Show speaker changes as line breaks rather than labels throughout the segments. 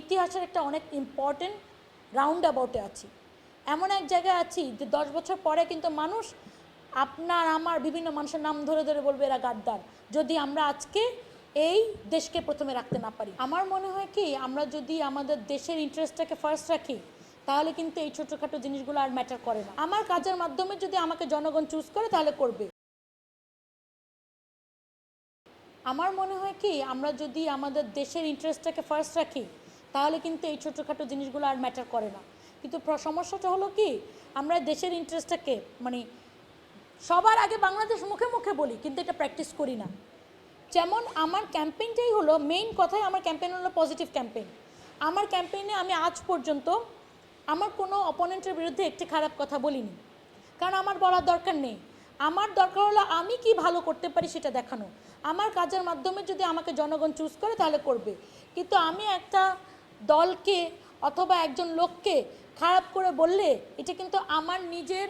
ইতিহাসের একটা অনেক ইম্পর্টেন্ট রাউন্ড অ্যাবাউটে আছি। এমন এক জায়গায় আছি যে দশ বছর পরে কিন্তু মানুষ আপনার, আমার বিভিন্ন মানুষের নাম ধরে ধরে বলবে এরা গাদ্দার। যদি আমরা আজকে এই দেশকে প্রথমে রাখতে না পারি। আমার মনে হয় কি, আমরা যদি আমাদের দেশের ইন্টারেস্টটাকে ফার্স্ট রাখি, তাহলে কিন্তু এই ছোটোখাটো জিনিসগুলো আর ম্যাটার করে না। আমার কাজের মাধ্যমে যদি আমাকে জনগণ চুজ করে, তাহলে করবে। আমার মনে হয় কি, আমরা যদি আমাদের দেশের ইন্টারেস্টটাকে ফার্স্ট রাখি তাহলে কিন্তু এই ছোটোখাটো জিনিসগুলো আর ম্যাটার করে না। কিন্তু সমস্যাটা হলো কি, আমরা দেশের ইন্টারেস্টটাকে মানে সবার আগে বাংলাদেশ মুখে মুখে বলি, কিন্তু এটা প্র্যাকটিস করি না। যেমন আমার ক্যাম্পেইনটাই হলো মেইন কথাই আমার ক্যাম্পেইন হলো পজিটিভ ক্যাম্পেইন আমার ক্যাম্পেইনে আমি আজ পর্যন্ত আমার কোনো অপোনেন্টের বিরুদ্ধে একটি খারাপ কথা বলিনি। কারণ আমার বলার দরকার নেই। আমার দরকার হলো আমি কি ভালো করতে পারি সেটা দেখানো। আমার কাজের মাধ্যমে যদি আমাকে জনগণ চুজ করে তাহলে করবে। কিন্তু আমি একটা দলকে অথবা একজন লোককে খারাপ করে বললে, এটা কিন্তু আমার নিজের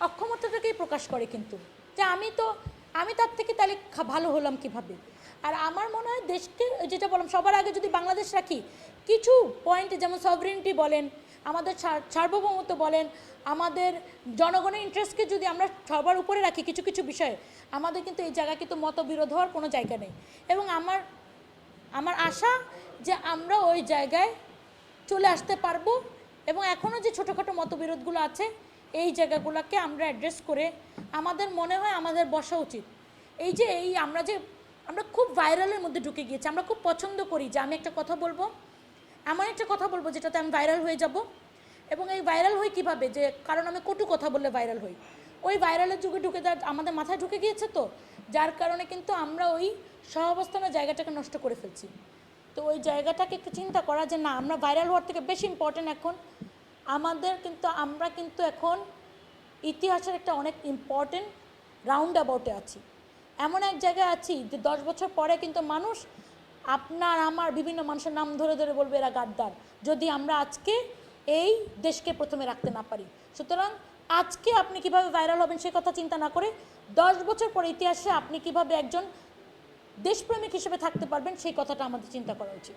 অক্ষমতাটাকেই প্রকাশ করে কিন্তু। যে আমি তো, আমি তার থেকে তাহলে ভালো হলাম কীভাবে? আর আমার মনে হয় দেশকে, যেটা বললাম, সবার আগে যদি বাংলাদেশ রাখি, কিছু পয়েন্টে যেমন সভরিনিটি বলেন, আমাদের সার- সার্বভৌমত্ব বলেন, আমাদের জনগণের ইন্টারেস্টকে যদি আমরা সবার উপরে রাখি, কিছু কিছু বিষয়ে, আমাদের কিন্তু এই জায়গায় কিন্তু মতবিরোধ হওয়ার কোনো জায়গা নেই। এবং আমার আমার আশা যে আমরা ওই জায়গায় চলে আসতে পারব এবং এখনও যে ছোটোখাটো মতবিরোধগুলো আছে, এই জায়গাগুলোকে আমরা অ্যাড্রেস করে আমাদের মনে হয় আমাদের বসা উচিত। এই যে এই আমরা যে, আমরা খুব ভাইরালের মধ্যে ঢুকে গিয়েছি, আমরা খুব পছন্দ করি যে আমি একটা কথা বলব, এমন একটা কথা বলব যেটাতে আমি ভাইরাল হয়ে যাব এবং এই ভাইরাল হই কীভাবে? যে কারণ আমি কটু কথা বললে ভাইরাল হই। ওই ভাইরালের যুগে ঢুকে আমাদের মাথায় ঢুকে গিয়েছে তো। যার কারণে কিন্তু আমরা ওই সহাবস্থানের জায়গাটাকে নষ্ট করে ফেলছি। তো ওই জায়গাটাকে একটু চিন্তা করা যে না, আমরা ভাইরাল হওয়ার থেকে বেশি ইম্পর্টেন্ট এখন। আমাদের কিন্তু, আমরা কিন্তু এখন ইতিহাসের একটা অনেক ইম্পর্টেন্ট রাউন্ড অ্যাবাউটে আছি। এমন এক জায়গায় আছি যে দশ বছর পরে কিন্তু মানুষ আপনার, আমার বিভিন্ন মানুষের নাম ধরে ধরে বলবে এরা গাদ্দার। যদি আমরা আজকে এই দেশকে প্রথমে রাখতে না পারি। সুতরাং আজকে আপনি কীভাবে ভাইরাল হবেন সে কথা চিন্তা না করে দশ বছর পরে ইতিহাসে আপনি কীভাবে একজন দেশপ্রেমিক হিসেবে থাকতে পারবেন সেই কথাটা আমাদের চিন্তা করা উচিত।